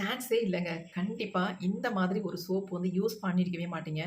சான்ஸே இல்லைங்க கண்டிப்பாக இந்த மாதிரி ஒரு சோப் வந்து யூஸ் பண்ணியிருக்கவே மாட்டீங்க.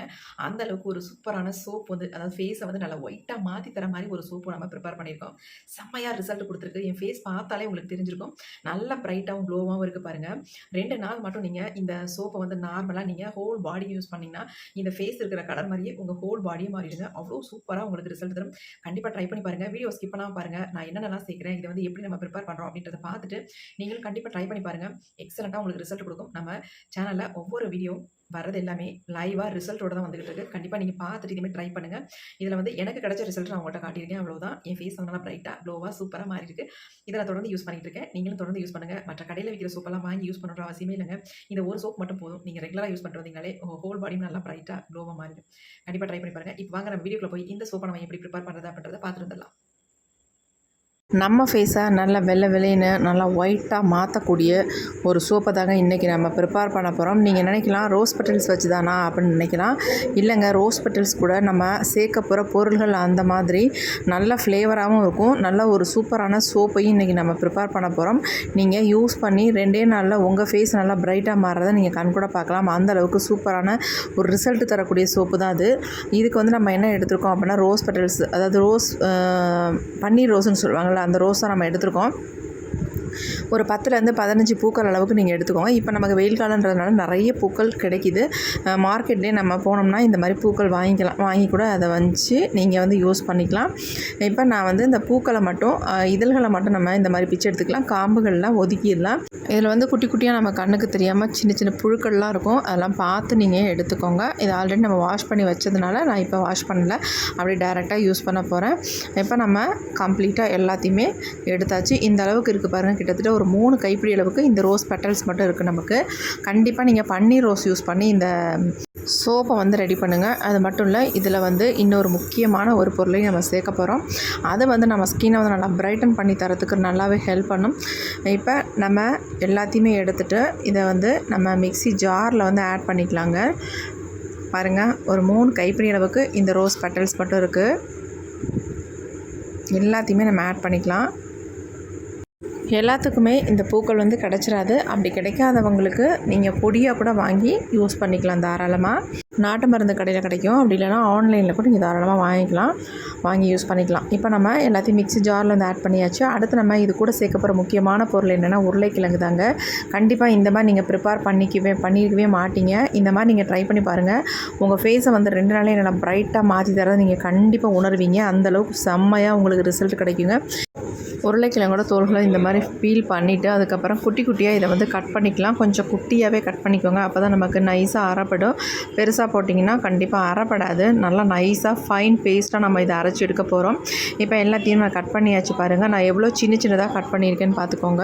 அந்த அளவுக்கு ஒரு சூப்பரான சோப் வந்து அதாவது ஃபேஸை வந்து நல்லா ஒயிட்டாக மாற்றி தர மாதிரி ஒரு சோப்பு நம்ம ப்ரிப்பேர் பண்ணியிருக்கோம். செம்மையாக ரிசல்ட் கொடுத்துருக்கு என் ஃபேஸ் பார்த்தாலே உங்களுக்கு தெரிஞ்சிருக்கும். நல்ல ப்ரைட்டாகவும் க்ளோவாகவும் இருக்குது பாருங்கள் ரெண்டு நாள் மட்டும் நீங்கள் இந்த சோப்பை வந்து நார்மலாக நீங்கள் ஹோல் பாடி யூஸ் பண்ணிங்கன்னா இந்த ஃபேஸ் இருக்கிற கலர் மாதிரியே உங்கள் ஹோல் பாடியே மாறிடுங்க. அவ்வளோ சூப்பராக உங்களுக்கு ரிசல்ட் தரும். கண்டிப்பாக ட்ரை பண்ணி பாருங்கள் வீடியோ ஸ்கிப் பண்ணாமல் பாருங்கள் நான் என்னென்னலாம் சேர்க்குறேன் இதை வந்து எப்படி நம்ம ப்ரிப்பேர் பண்ணுறோம் அப்படின்றத பார்த்துட்டு, நீங்களும் கண்டிப்பாக ட்ரை பண்ணி பாருங்கள் எக்ஸலண்ட்டாக உங்களுக்கு ரிசல்ட் கொடுக்கும் நம்ம சேனலில் ஒவ்வொரு வீடியோ வர்றது எல்லாமே லைவாக ரிசல்ட்டோட தான் வந்துகிட்டு இருக்கு. கண்டிப்பாக நீங்கள் பார்த்துட்டு இதே ட்ரை பண்ணுங்கள் இதில் வந்து எனக்கு கிடைச்ச ரிசல்ட் நான் உங்கள்கிட்ட காட்டியிருக்கேன். அவ்வளோதான் என் ஃபேஸ் வந்து நல்லா க்ளோவாக சூப்பராக மாறி இருக்கு இதை நான் தொடர்ந்து யூஸ் பண்ணிட்டு இருக்கேன். நீங்களும் தொடர்ந்து யூஸ் பண்ணுங்கள் மற்ற கடையில் விற்கிற சோப்பெல்லாம் வாங்கி யூஸ் பண்ணுற அவசியமே இல்லைங்க இந்த ஒரு சோப் மட்டும் போதும். நீங்கள் ரெகுலராக யூஸ் பண்ணுறதுனாலே உங்கள் ஹோல் பாடியும் நல்லா ப்ரைட்டாக க்ளோவாக மாறிடும். கண்டிப்பாக ட்ரை பண்ணி பாருங்க. இப்போ வாங்க நம்ம வீடியோக்குள்ள போய் இந்த சோப்பை நம்ம எப்படி ப்ரிப்பேர் பண்ணுறது அப்படின்றத பார்த்துட்டு வந்துடலாம். நம்ம ஃபேஸை நல்லா வெள்ளை வெள்ளைன்னு நல்லா ஒயிட்டாக மாற்றக்கூடிய ஒரு சோப்பை தாங்க இன்றைக்கி நம்ம ப்ரிப்பேர் பண்ண போகிறோம் நீங்கள் நினைக்கலாம் ரோஸ் பெட்டல்ஸ் வச்சு தானா அப்படின்னு நினைக்கலாம். இல்லைங்க ரோஸ் பெட்டல்ஸ் கூட நம்ம சேர்க்க போகிற பொருள்கள் அந்த மாதிரி நல்ல ஃப்ளேவராகவும் இருக்கும். நல்ல ஒரு சூப்பரான சோப்பையும் இன்றைக்கி நம்ம ப்ரிப்பேர் பண்ண போகிறோம் நீங்கள் யூஸ் பண்ணி ரெண்டே நாளில் உங்கள் ஃபேஸ் நல்லா பிரைட்டாக மாறுறதை நீங்கள் கண் கூட பார்க்கலாம். அந்த அளவுக்கு சூப்பரான ஒரு ரிசல்ட் தரக்கூடிய சோப்பு தான் அது. இதுக்கு வந்து நம்ம என்ன எடுத்திருக்கோம் அப்படின்னா ரோஸ் பெட்டல்ஸ் அதாவது ரோஸ் பன்னீர் ரோஸ்ன்னு சொல்லுவாங்களா அந்த ரோஸ் தான் நம்ம எடுத்திருக்கோம். ஒரு பத்துலேருந்து பதினஞ்சு பூக்கள் அளவுக்கு நீங்கள் எடுத்துக்கோங்க. இப்போ நமக்கு வெயில் காலன்றதுனால நிறைய பூக்கள் கிடைக்கிது. மார்க்கெட்லேயே நம்ம போனோம்னா இந்த மாதிரி பூக்கள் வாங்கிக்கலாம் வாங்கி கூட அதை வச்சு நீங்கள் வந்து யூஸ் பண்ணிக்கலாம். இப்போ நான் வந்து இந்த பூக்களை மட்டும் இதழ்களை மட்டும் நம்ம இந்த மாதிரி பிச்சு எடுத்துக்கலாம். காம்புகள்லாம் ஒதுக்கிடலாம். இதில் வந்து குட்டி குட்டியாக நம்ம கண்ணுக்கு தெரியாமல் சின்ன சின்ன புழுக்கள்லாம் இருக்கும். அதெல்லாம் பார்த்து நீங்கள் எடுத்துக்கோங்க. இது ஆல்ரெடி நம்ம வாஷ் பண்ணி வச்சதுனால நான் இப்போ வாஷ் பண்ணல. அப்படியே டேரெக்டாக யூஸ் பண்ண போகிறேன். இப்போ நம்ம கம்ப்ளீட்டாக எல்லாத்தையுமே எடுத்தாச்சு. இந்த அளவுக்கு இருக்குது பாருங்கள் கிட்டத்தட்ட ஒரு மூணு கைப்பிடி அளவுக்கு இந்த ரோஸ் பெட்டல்ஸ் மட்டும் இருக்குது நமக்கு. கண்டிப்பாக நீங்கள் பன்னீர் ரோஸ் யூஸ் பண்ணி இந்த சோப்பை வந்து ரெடி பண்ணுங்கள் அது மட்டும் இல்லை இதில் வந்து இன்னொரு முக்கியமான ஒரு பொருளையும் நம்ம சேர்க்க போகிறோம் அது வந்து நம்ம ஸ்கின்னை வந்து நல்லா பிரைட்டன் பண்ணி தரத்துக்கு நல்லாவே ஹெல்ப் பண்ணும். இப்போ நம்ம எல்லாத்தையுமே எடுத்துகிட்டு இதை வந்து நம்ம மிக்ஸி ஜாரில் வந்து ஆட் பண்ணிக்கலாங்க. பாருங்கள் ஒரு மூணு கைப்பிடி அளவுக்கு இந்த ரோஸ் பெட்டல்ஸ் மட்டும் இருக்குது எல்லாத்தையுமே நம்ம ஆட் பண்ணிக்கலாம். எல்லாத்துக்குமே இந்த பூக்கள் வந்து கிடச்சிடாது அப்படி கிடைக்காதவங்களுக்கு நீங்கள் பொடியாக கூட வாங்கி யூஸ் பண்ணிக்கலாம் தாராளமாக நாட்டு மருந்து கடையில் கிடைக்கும். அப்படி இல்லைன்னா ஆன்லைனில் கூட நீங்கள் தாராளமாக வாங்கிக்கலாம். வாங்கி யூஸ் பண்ணிக்கலாம். இப்போ நம்ம எல்லாத்தையும் மிக்ஸி ஜாரில் வந்து ஆட் பண்ணியாச்சு. அடுத்து நம்ம இது கூட சேர்க்க போகிற முக்கியமான பொருள் என்னென்னா உருளைக்கிழங்கு தாங்க. கண்டிப்பாக இந்த மாதிரி நீங்கள் ப்ரிப்பேர் பண்ணிக்கவே பண்ணிக்கவே மாட்டீங்க. இந்த மாதிரி நீங்கள் ட்ரை பண்ணி பாருங்கள் உங்கள் ஃபேஸை வந்து ரெண்டு நாளே நல்லா ப்ரைட்டாக மாற்றி தரதை நீங்கள் கண்டிப்பாக உணர்வீங்க. அந்தளவுக்கு செம்மையாக உங்களுக்கு ரிசல்ட் கிடைக்குங்க. உருளைக்கிழங்கோட தோல்களை இந்த மாதிரி பீல் பண்ணிவிட்டு அதுக்கப்புறம் குட்டி குட்டியாக இதை வந்து கட் பண்ணிக்கலாம். கொஞ்சம் குட்டியாகவே கட் பண்ணிக்கோங்க. அப்போ தான் நமக்கு நைஸாக அரைப்படும். பெருசாக போட்டிங்கன்னா கண்டிப்பாக அரைப்படாது. நல்லா நைஸாக ஃபைன் பேஸ்ட்டாக நம்ம இதை அரைச்சி எடுக்க போகிறோம் இப்போ எல்லாத்தையும் நான் கட் பண்ணியாச்சு பாருங்கள் நான் எவ்வளோ சின்ன சின்னதாக கட் பண்ணியிருக்கேன்னு பார்த்துக்கோங்க.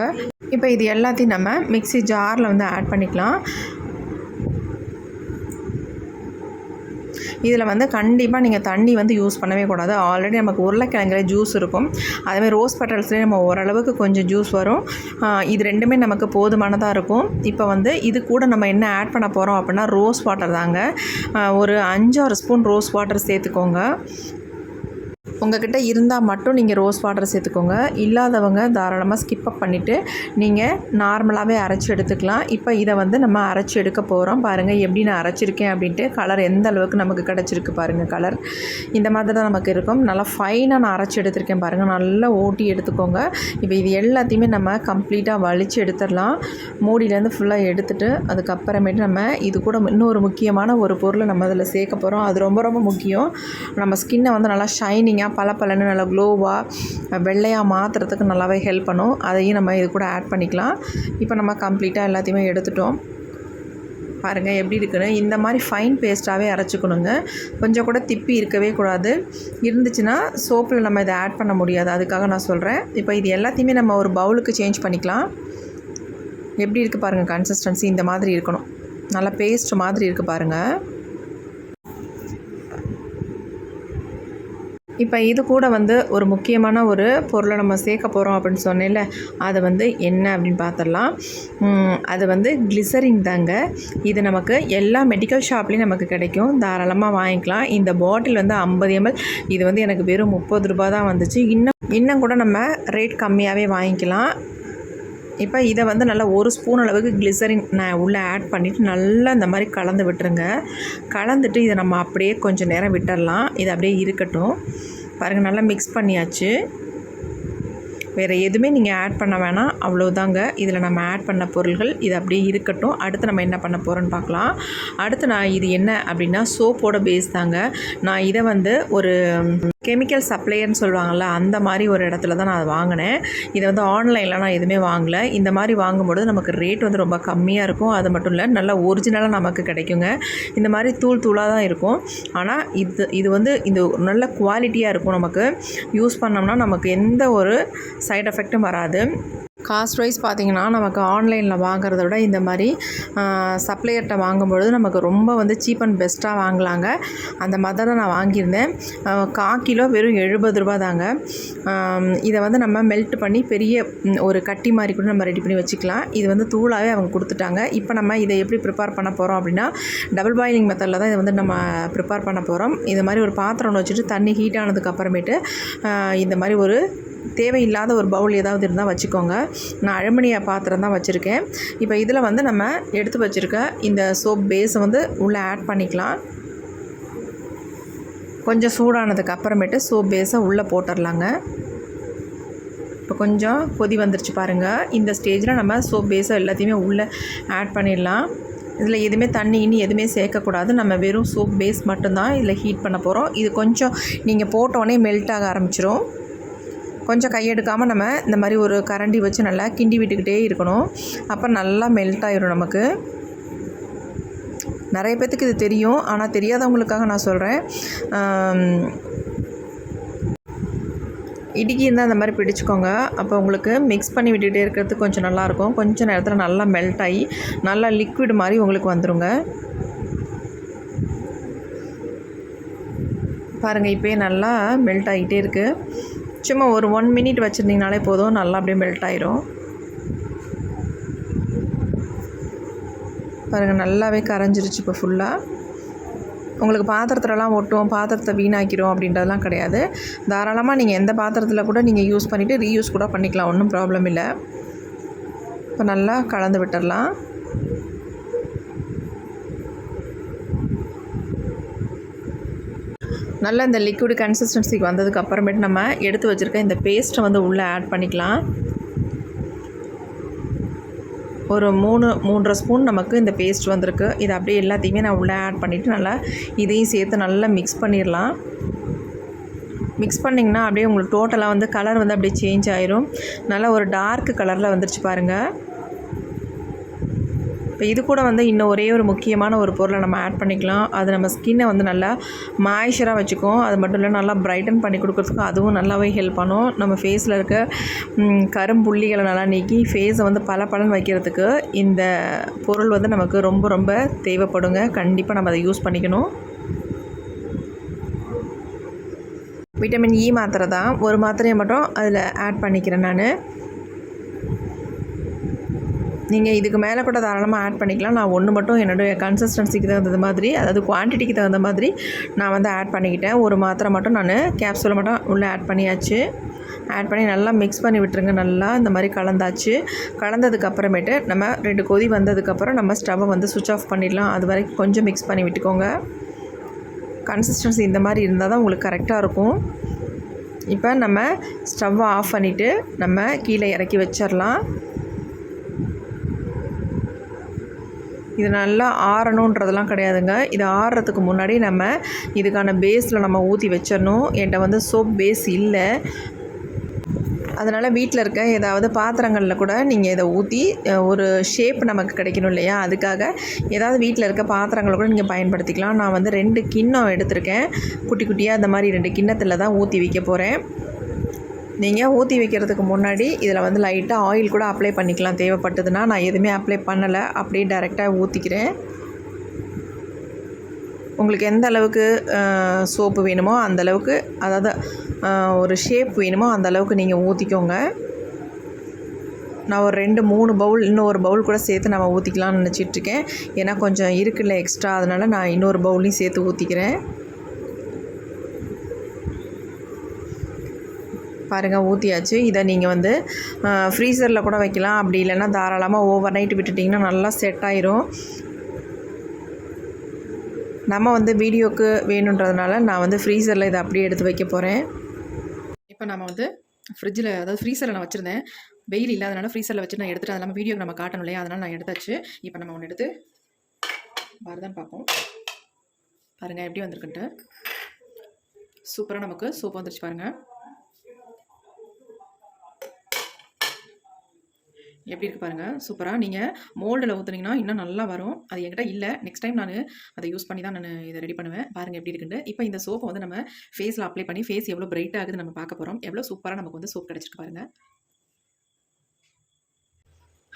இப்போ இது எல்லாத்தையும் நம்ம மிக்ஸி ஜாரில் வந்து ஆட் பண்ணிக்கலாம். இதில் வந்து கண்டிப்பாக நீங்கள் தண்ணி வந்து யூஸ் பண்ணவே கூடாது. ஆல்ரெடி நமக்கு உருளைக்கிழங்குல ஜூஸ் இருக்கும். அதேமாதிரி ரோஸ் பெட்டல்ஸ்லேயே நம்ம ஓரளவுக்கு கொஞ்சம் ஜூஸ் வரும். இது ரெண்டுமே நமக்கு போதுமானதாக இருக்கும். இப்போ வந்து இது கூட நம்ம என்ன ஆட் பண்ண போகிறோம் அப்படின்னா ரோஸ் வாட்டர் தாங்க. ஒரு அஞ்சாறு ஸ்பூன் ரோஸ் வாட்டர் சேர்த்துக்கோங்க. உங்ககிட்ட இருந்தால் மட்டும் நீங்கள் ரோஸ் வாட்டர் சேர்த்துக்கோங்க. இல்லாதவங்க தாராளமாக ஸ்கிப் அப் பண்ணிவிட்டு நீங்கள் நார்மலாகவே அரைச்சி எடுத்துக்கலாம். இப்போ இதை வந்து நம்ம அரைச்சி எடுக்க போகிறோம் பாருங்கள் எப்படி நான் அரைச்சிருக்கேன் அப்படின்ட்டு கலர் எந்த அளவுக்கு நமக்கு கிடச்சிருக்கு பாருங்கள் கலர் இந்த மாதிரி தான் நமக்கு இருக்கும். நல்லா ஃபைனாக நான் அரைச்சி எடுத்திருக்கேன் பாருங்கள் நல்லா ஓட்டி எடுத்துக்கோங்க. இப்போ இது எல்லாத்தையுமே நம்ம கம்ப்ளீட்டாக வலிச்சு எடுத்துடலாம். மூடியிலேருந்து ஃபுல்லாக எடுத்துகிட்டு அதுக்கப்புறமேட்டு நம்ம இது கூட இன்னொரு முக்கியமான ஒரு பொருளை நம்ம அதில் சேர்க்க போகிறோம் அது ரொம்ப ரொம்ப முக்கியம். நம்ம ஸ்கின்னை வந்து நல்லா ஷைனிங்காக பளபளன்னு நல்லா க்ளோவாக வெள்ளையாக மாற்றுறதுக்கு நல்லாவே ஹெல்ப் பண்ணும். அதையும் நம்ம இது கூட ஆட் பண்ணிக்கலாம். இப்போ நம்ம கம்ப்ளீட்டாக எல்லாத்தையுமே எடுத்துட்டோம். பாருங்கள் எப்படி இருக்குன்னு. இந்த மாதிரி ஃபைன் பேஸ்ட்டாகவே அரைச்சிக்கணுங்க. கொஞ்சம் கூட திப்பி இருக்கவே கூடாது. இருந்துச்சுன்னா சோப்பில் நம்ம இதை ஆட் பண்ண முடியாது. அதுக்காக நான் சொல்கிறேன் இப்போ இது எல்லாத்தையுமே நம்ம ஒரு பவுலுக்கு சேஞ்ச் பண்ணிக்கலாம். எப்படி இருக்குது பாருங்கள் கன்சிஸ்டன்சி இந்த மாதிரி இருக்கணும். நல்லா பேஸ்ட் மாதிரி இருக்குது பாருங்கள் இப்போ இது கூட வந்து ஒரு முக்கியமான ஒரு பொருளை நம்ம சேர்க்க போகிறோம் அப்படின்னு சொன்னேன்ல. அது வந்து என்ன அப்படின்னு பார்த்துடலாம் அது வந்து கிளிசரின் தாங்க. இது நமக்கு எல்லா மெடிக்கல் ஷாப்லேயும் நமக்கு கிடைக்கும். தாராளமாக வாங்கிக்கலாம். இந்த பாட்டில் வந்து ஐம்பது எம்எல் இது வந்து எனக்கு வெறும் முப்பது ரூபா தான் வந்துச்சு. இன்னும் இன்னும் கூட நம்ம ரேட் கம்மியாகவே வாங்கிக்கலாம். இப்போ இதை வந்து நல்லா ஒரு ஸ்பூன் அளவுக்கு கிளிசரின் நான் உள்ளே ஆட் பண்ணிவிட்டு நல்லா இந்த மாதிரி கலந்து விட்டுருங்க. கலந்துட்டு இதை நம்ம அப்படியே கொஞ்சம் நேரம் விட்டுடலாம் இது அப்படியே இருக்கட்டும். பாருங்கள் நல்லா மிக்ஸ் பண்ணியாச்சு. வேறு எதுவுமே நீங்கள் ஆட் பண்ண வேணாம். அவ்வளோதாங்க இதில் நம்ம ஆட் பண்ண பொருள்கள் இது அப்படியே இருக்கட்டும். அடுத்து நம்ம என்ன பண்ண போகிறோன்னு பார்க்கலாம். அடுத்து நான் இது என்ன அப்படின்னா சோப்போட பேஸ் தாங்க. நான் இதை வந்து ஒரு கெமிக்கல் சப்ளையர்னு சொல்லுவாங்கள்ல அந்த மாதிரி ஒரு இடத்துல தான் நான் அதை வாங்கினேன். இதை வந்து ஆன்லைனில் நான் எதுவுமே வாங்கலை. இந்த மாதிரி வாங்கும்போது நமக்கு ரேட் வந்து ரொம்ப கம்மியாக இருக்கும். அது மட்டும் இல்லை நல்லா ஒரிஜினலாக நமக்கு கிடைக்குங்க. இந்த மாதிரி தூள் தூளாக தான் இருக்கும். ஆனால் இது இது வந்து இது நல்ல குவாலிட்டியாக இருக்கும் நமக்கு. யூஸ் பண்ணோம்னா நமக்கு எந்த ஒரு சைட் எஃபெக்ட்டும் வராது. காஸ்ட் வைஸ் பார்த்திங்கன்னா நமக்கு ஆன்லைனில் வாங்குறத விட இந்த மாதிரி சப்ளையர்கிட்ட வாங்கும்பொழுது நமக்கு ரொம்ப வந்து சீப் அண்ட் பெஸ்ட்டாக வாங்கலாங்க. அந்த மாதிரி தான் நான் வாங்கியிருந்தேன். ஆஹ் கா கிலோ வெறும் எழுபது ரூபா தாங்க இதை வந்து நம்ம மெல்ட் பண்ணி பெரிய ஒரு கட்டி மாதிரி கூட நம்ம ரெடி பண்ணி வச்சுக்கலாம். இது வந்து தூளாகவே அவங்க கொடுத்துட்டாங்க. இப்போ நம்ம இதை எப்படி ப்ரிப்பேர் பண்ண போகிறோம் அப்படின்னா டபுள் பாயிலிங் மெத்தடில் தான் இதை வந்து நம்ம ப்ரிப்பேர் பண்ண போகிறோம் இது மாதிரி ஒரு பாத்திரம் ஒன்று வச்சுட்டு தண்ணி ஹீட் ஆனதுக்கு அப்புறமேட்டு இந்த மாதிரி ஒரு தேவையில்லாத ஒரு பவுல் ஏதாவது இருந்தால் வச்சுக்கோங்க. நான் அலுமினிய பாத்திரம் தான் வச்சுருக்கேன். இப்போ இதில் வந்து நம்ம எடுத்து வச்சுருக்க இந்த சோப் பேஸை வந்து உள்ளே ஆட் பண்ணிக்கலாம். கொஞ்சம் சூடானதுக்கு அப்புறமேட்டு சோப் பேஸை உள்ளே போட்டுடலாங்க இப்போ கொஞ்சம் கொதி வந்துருச்சு பாருங்கள் இந்த ஸ்டேஜில் நம்ம சோப் பேஸை எல்லாத்தையுமே உள்ளே ஆட் பண்ணிடலாம். இதில் எதுவுமே தண்ணி இனி எதுவுமே சேர்க்கக்கூடாது. நம்ம வெறும் சோப் பேஸ் மட்டும்தான் இதில் ஹீட் பண்ண போகிறோம் இது கொஞ்சம் நீங்கள் போட்டோடனே மெல்ட் ஆக ஆரம்பிச்சிடும் கொஞ்சம் கையெடுக்காமல் நம்ம இந்த மாதிரி ஒரு கரண்டி வச்சு நல்லா கிண்டி விட்டுக்கிட்டே இருக்கணும். அப்போ நல்லா மெல்ட் ஆயிடும் நமக்கு. நிறைய பேர்த்துக்கு இது தெரியும். ஆனால் தெரியாதவங்களுக்காக நான் சொல்கிறேன் இடுக்கி இருந்தால் அந்த மாதிரி பிடிச்சிக்கோங்க. அப்போ உங்களுக்கு மிக்ஸ் பண்ணி விட்டுகிட்டே இருக்கிறது கொஞ்சம் நல்லாயிருக்கும் கொஞ்சம் நேரத்தில் நல்லா மெல்ட் ஆகி நல்லா லிக்விட் மாதிரி உங்களுக்கு வந்துடுங்க பாருங்கள் இப்போயே நல்லா மெல்ட் ஆகிட்டே இருக்குது சும்மா ஒரு ஒன் மினிட் வச்சுருந்தீங்கனாலே போதும். நல்லா அப்படியே மெல்ட் ஆயிரும். பாருங்கள் நல்லாவே கரைஞ்சிருச்சு இப்போ ஃபுல்லாக உங்களுக்கு பாத்திரத்துலலாம் ஒட்டும் பாத்திரத்தை வீணாக்கிறோம் அப்படின்றதெல்லாம் கிடையாது. தாராளமாக நீங்கள் எந்த பாத்திரத்தில் கூட நீங்கள் யூஸ் பண்ணிவிட்டு ரீயூஸ் கூட பண்ணிக்கலாம் ஒன்றும் ப்ராப்ளம் இல்லை. இப்போ நல்லா கலந்து விட்டுடலாம் நல்லா இந்த லிக்விட் கன்சிஸ்டன்சிக்கு வந்ததுக்கு அப்புறமேட்டு நம்ம எடுத்து வச்சுருக்க இந்த பேஸ்ட்டை வந்து உள்ளே ஆட் பண்ணிக்கலாம். ஒரு மூணு மூன்றரை ஸ்பூன் நமக்கு இந்த பேஸ்ட் வந்திருக்கு. இதை அப்படியே எல்லாத்தையுமே நான் உள்ளே ஆட் பண்ணிவிட்டு நல்லா இதையும் சேர்த்து நல்லா மிக்ஸ் பண்ணிடலாம். மிக்ஸ் பண்ணிங்கன்னா அப்படியே உங்களுக்கு டோட்டலாக வந்து கலர் வந்து அப்படியே சேஞ்ச் ஆயிரும். நல்லா ஒரு டார்க் கலரில் வந்துருச்சு பாருங்கள் இப்போ இது கூட வந்து இன்னும் ஒரே ஒரு முக்கியமான ஒரு பொருளை நம்ம ஆட் பண்ணிக்கலாம். அது நம்ம ஸ்கின்னை வந்து நல்லா மாய்ச்சராக வச்சுக்கும். அது மட்டும் இல்லை நல்லா ப்ரைட்டன் பண்ணி கொடுக்குறதுக்கும் அதுவும் நல்லாவே ஹெல்ப் பண்ணும். நம்ம ஃபேஸில் இருக்க கரும்புள்ளிகளை நல்லா நீக்கி ஃபேஸை வந்து பல பலன் வைக்கிறதுக்கு இந்த பொருள் வந்து நமக்கு ரொம்ப ரொம்ப தேவைப்படுங்க. கண்டிப்பாக நம்ம அதை யூஸ் பண்ணிக்கணும். விட்டமின் இ e மாத்திரை தான். ஒரு மாத்திரையை மட்டும் அதில் ஆட் பண்ணிக்கிறேன் நான். நீங்கள் இதுக்கு மேலே கூட தாராளமாக ஆட் பண்ணிக்கலாம். நான் ஒன்று மட்டும் என்னுடைய கன்சிஸ்டன்சிக்கு தகுந்த மாதிரி அதாவது குவான்டிட்டிக்கு தகுந்த மாதிரி நான் வந்து ஆட் பண்ணிக்கிட்டேன். ஒரு மாத்திரை மட்டும் நான் கேப்சூலை மட்டும் உள்ளே ஆட் பண்ணியாச்சு. ஆட் பண்ணி நல்லா மிக்ஸ் பண்ணி விட்டுருங்க. நல்லா இந்த மாதிரி கலந்தாச்சு. கலந்ததுக்கப்புறமேட்டு நம்ம ரெண்டு கொதி வந்ததுக்கப்புறம் நம்ம ஸ்டவ்வை வந்து சுவிட்ச் ஆஃப் பண்ணிடலாம். அது வரைக்கும் கொஞ்சம் மிக்ஸ் பண்ணி விட்டுக்கோங்க. கன்சிஸ்டன்சி இந்த மாதிரி இருந்தால் தான் உங்களுக்கு கரெக்டாக இருக்கும். இப்போ நம்ம ஸ்டவ்வை ஆஃப் பண்ணிவிட்டு நம்ம கீழே இறக்கி வச்சிடலாம் இது நல்லா ஆறணுன்றதெல்லாம் கிடையாதுங்க. இது ஆறுறதுக்கு முன்னாடி நம்ம இதுக்கான பேஸில் நம்ம ஊற்றி வச்சிடணும். என்கிட்ட வந்து சோப் பேஸ் இல்லை. அதனால் வீட்டில் இருக்க ஏதாவது பாத்திரங்களில் கூட நீங்கள் இதை ஊற்றி ஒரு ஷேப் நமக்கு கிடைக்கணும் இல்லையா? அதுக்காக ஏதாவது வீட்டில் இருக்க பாத்திரங்களை கூட நீங்கள் பயன்படுத்திக்கலாம். நான் வந்து ரெண்டு கிண்ணம் எடுத்திருக்கேன். குட்டி குட்டியாக இந்த மாதிரி ரெண்டு கிண்ணத்தில் தான் ஊற்றி வைக்க போகிறேன் நீங்கள் ஊற்றி வைக்கிறதுக்கு முன்னாடி இதில் வந்து லைட்டாக ஆயில் கூட அப்ளை பண்ணிக்கலாம். தேவைப்பட்டதுன்னா நான் எதுவுமே அப்ளை பண்ணலை. அப்படியே டைரெக்டாக ஊற்றிக்கிறேன் உங்களுக்கு எந்த அளவுக்கு சோப்பு வேணுமோ அந்த அளவுக்கு அதாவது ஒரு ஷேப் வேணுமோ அந்த அளவுக்கு நீங்கள் ஊற்றிக்கோங்க நான் ஒரு ரெண்டு மூணு பவுல் இன்னொரு பவுல் கூட சேர்த்து நம்ம ஊற்றிக்கலாம்னு நினச்சிட்ருக்கேன் ஏன்னா கொஞ்சம் இருக்குல்ல எக்ஸ்ட்ரா அதனால் நான் இன்னொரு பவுலையும் சேர்த்து ஊற்றிக்கிறேன் பாருங்கள் ஊற்றியாச்சு இதை நீங்கள் வந்து ஃப்ரீசரில் கூட வைக்கலாம். அப்படி இல்லைன்னா தாராளமாக ஓவர் நைட் விட்டுட்டிங்கன்னா நல்லா செட் ஆயிரும். நம்ம வந்து வீடியோக்கு வேணுன்றதுனால நான் வந்து ஃப்ரீசரில் இதை அப்படியே எடுத்து வைக்க போகிறேன் இப்போ நம்ம வந்து ஃப்ரிட்ஜில் அதாவது ஃப்ரீசரில் நான் வச்சுருந்தேன். வெயில் இல்லாதனால ஃப்ரீசரில் வச்சு நான் எடுத்துகிட்டு அதனால் இல்லாமல் வீடியோக்கு நம்ம காட்டணும் இல்லையா? அதனால் நான் எடுத்தாச்சு. இப்போ நம்ம ஒன்று எடுத்து வருதான்னு பார்ப்போம். பாருங்கள் எப்படி வந்திருக்குன்ட்டு. சூப்பராக நமக்கு சூப் வந்துருச்சு பாருங்கள் எப்படி இருக்குது பாருங்கள் சூப்பராக நீங்கள் மோல்டில் ஊற்றுனீங்கன்னா இன்னும் நல்லா வரும். அது என்கிட்ட இல்லை. நெக்ஸ்ட் டைம் நான் அதை யூஸ் பண்ணி தான் நான் இதை ரெடி பண்ணுவேன். பாருங்கள் எப்படி இருக்குன்னு இப்போ இந்த சோப்பை வந்து நம்ம ஃபேஸில் அப்ளை பண்ணி ஃபேஸ் எவ்வளோ பிரைட் ஆகுது நம்ம பார்க்க போகிறோம் எவ்வளோ சூப்பராக நமக்கு வந்து சோப் கிடச்சிருக்கு பாருங்கள்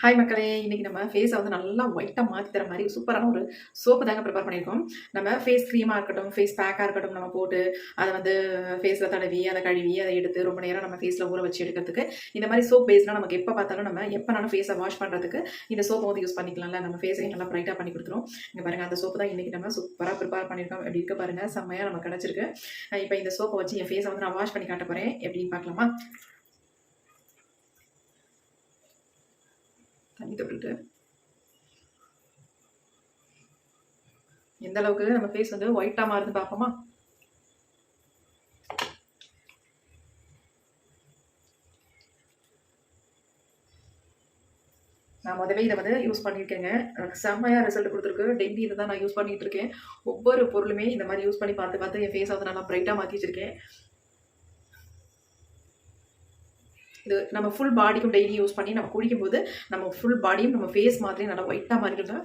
ஹாய் மக்களே இன்றைக்கி நம்ம ஃபேஸை வந்து நல்லா ஒயிட்டாக மாற்றி தர மாதிரி சூப்பரான ஒரு சோப்பு தாங்க ப்ரிப்பேர் பண்ணியிருக்கோம். நம்ம ஃபேஸ் க்ரீமாக இருக்கட்டும் ஃபேஸ் பேக்காக இருக்கட்டும் நம்ம போட்டு அதை வந்து ஃபேஸில் தடவி அதை கழுவி அதை எடுத்து ரொம்ப நேரம் நம்ம ஃபேஸில் ஊற வச்சு எடுக்கிறதுக்கு இந்த மாதிரி சோப் பேஸ்லாம் நமக்கு எப்போ பார்த்தாலும் நம்ம எப்போனாலும் ஃபேஸை வாஷ் பண்ணுறதுக்கு இந்த சோப்பை வந்து யூஸ் பண்ணிக்கலாம்ல. நம்ம ஃபேஸையும் நல்லா ப்ரைட்டாக பண்ணி கொடுத்துரும். இங்கே பாருங்கள் அந்த சோப்பு தான் இன்றைக்கி நம்ம சூப்பராக ப்ரிப்பேர் பண்ணியிருக்கோம். எப்படி இருக்க பாருங்கள் செம்மையாக நம்ம கிடச்சிருக்கு. இப்போ இந்த சோப்பை வச்சு என் ஃபேஸை வந்து நான் வாஷ் பண்ணி காட்ட போகிறேன் எப்படின்னு பார்க்கலாமா? தண்ணி தொட்டுட்டு எந்த அளவுக்கு நம்ம ஃபேஸ் வந்து ஒயிட்டாக மாறுது பார்ப்போமா? நான் முதவே இதை வந்து யூஸ் பண்ணியிருக்கேங்க. எனக்கு செம்மையாக ரிசல்ட் கொடுத்துருக்கு. டெய்லி இதை தான் நான் யூஸ் பண்ணிட்டு இருக்கேன். ஒவ்வொரு பொருளுமே இந்த மாதிரி யூஸ் பண்ணி பார்த்து பார்த்து என் ஃபேஸ் வந்து நல்லா ப்ரைட்டாக மாற்றி வச்சிருக்கேன். இது நம்ம ஃபுல் பாடிக்கும் டெய்லி யூஸ் பண்ணி நம்ம குடிக்கும்போது நம்ம ஃபுல் பாடியும் நம்ம ஃபேஸ் மாதிரி நல்லா ஒயிட்டாக மாறிடுதா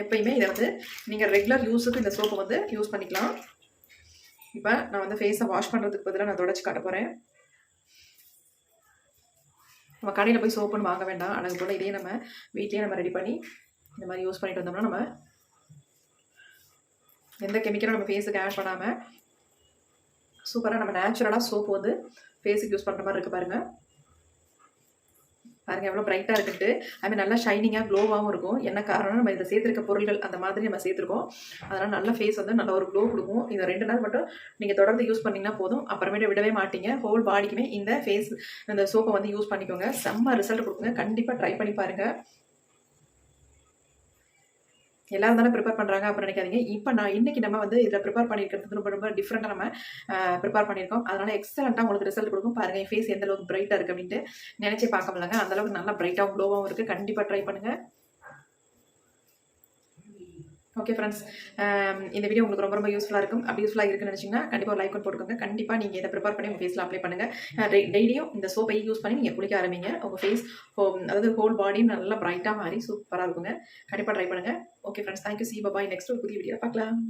எப்பயுமே இதை வந்து நீங்கள் ரெகுலர் யூஸுக்கு இந்த சோப்பை வந்து யூஸ் பண்ணிக்கலாம். இப்போ நான் வந்து ஃபேஸை வாஷ் பண்ணுறதுக்கு பதிலாக நான் தொடச்சி காட்ட போகிறேன் நம்ம கடையில் போய் சோப்புன்னு வாங்க வேண்டாம். அழகு போல் இதே நம்ம வீட்லேயே நம்ம ரெடி பண்ணி இந்த மாதிரி யூஸ் பண்ணிட்டு வந்தோம்னா நம்ம எந்த கெமிக்கலும் நம்ம ஃபேஸுக்கு ஆட் பண்ணாமல் சூப்பராக நம்ம நேச்சுரலாக சோப்பு வந்து ஃபேஸுக்கு யூஸ் பண்ணுற மாதிரி இருக்குது பாருங்கள் பாருங்கள் எவ்வளோ பிரைட்டாக இருக்குன்ட்டு. அது நல்லா ஷைனிங்காக க்ளோவாகவும் இருக்கும். என்ன காரணம் நம்ம இதில் சேர்த்துருக்க பொருள்கள் அந்த மாதிரி நம்ம சேர்த்துருக்கோம். அதனால் நல்ல ஃபேஸ் வந்து நல்ல ஒரு க்ளோ கொடுக்கும். இந்த ரெண்டு நாள் மட்டும் நீங்கள் தொடர்ந்து யூஸ் பண்ணிங்கன்னா போதும். அப்புறமேட்டு விடவே மாட்டீங்க. ஹோல் பாடிக்குமே இந்த ஃபேஸ் இந்த சோப்பை வந்து யூஸ் பண்ணிக்கோங்க. செம்ம ரிசல்ட் கொடுக்குங்க. கண்டிப்பாக ட்ரை பண்ணி பாருங்கள் எல்லாரும் தானே ப்ரிப்பேர் பண்ணுறாங்க அப்படின்னு நினைக்காதீங்க. இப்போ நான் இன்றைக்கி நம்ம வந்து இதில் ப்ரிப்பேர் பண்ணியிருக்கிறது ரொம்ப ரொம்ப டிஃப்ரெண்ட்டாக நம்ம ப்ரிப்பேர் பண்ணியிருக்கோம். அதனால் எக்ஸலண்ட்டாக உங்களுக்கு ரிசல்ட் கொடுக்கும். பாருங்கள் என் ஃபேஸ் எந்த அளவுக்கு பிரைட்டாக இருக்குது அப்படின்ட்டு நினச்சி பார்க்க முடியலங்க. அந்தளவுக்கு நல்லா பிரைட்டாக க்ளோவாகவும் இருக்குது கண்டிப்பாக ட்ரை பண்ணுங்கள் ஓகே ஃப்ரெண்ட்ஸ் um, இந்த வீடியோ உங்களுக்கு ரொம்ப ரொம்ப யூஸ்ஃபுல்லாக இருக்கும். அப்படி யூஸ்ஃபுல்லாக இருக்குன்னு நினச்சிங்கன்னா கண்டிப்பாக ஒரு லைக் போட்டுக்கோங்க. கண்டிப்பாக நீங்கள் இதை ப்ரிப்பேர் பண்ணி உங்கள் ஃபேஸில் அப்ளை பண்ணுங்கள் டெய்லியும் இந்த சோப்பை யூஸ் பண்ணி நீங்கள் குளிக்க ஆரம்பிங்க. உங்கள் ஃபேஸ் அதாவது ஹோல் பாடியும் நல்லா பிரைட்டாக மாறி சூப்பராக இருக்குங்க. கண்டிப்பாக ட்ரை பண்ணுங்கள் okay friends thank you see bye next ஒரு புதிய வீடியோ பார்க்கலாம்.